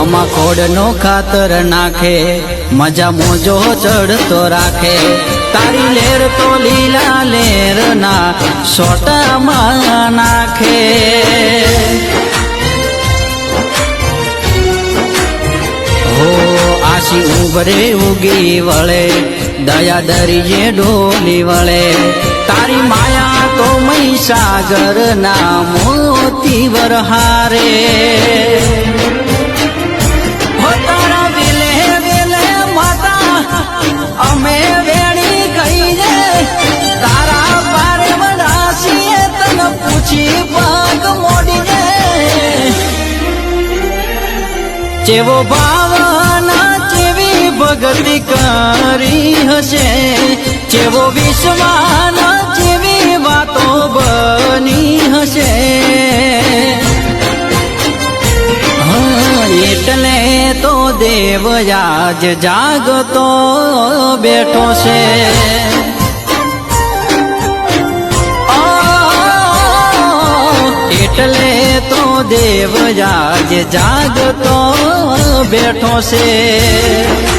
તમાકોડ નો ખાતર નાખે. મજા મોજો ચડતો રાખે. તારી લેર તો લીલા લેર ના સોટામાં નાખે. હો, આશી ઉભરે ઉગી વળે. દયા દરિયે ડોલી વળે. તારી માયા તો મહીસાગર ના મોતી વરહારે. જેવો ભાવના, જેવી ભગતિ કરી હશે. જેવો વિશ્વાના, જેવી વાતો બની હશે. એટલે તો દેવ જાગતો બેઠો છે. એટલે તો દેવ આજ જાગતો બેઠો છે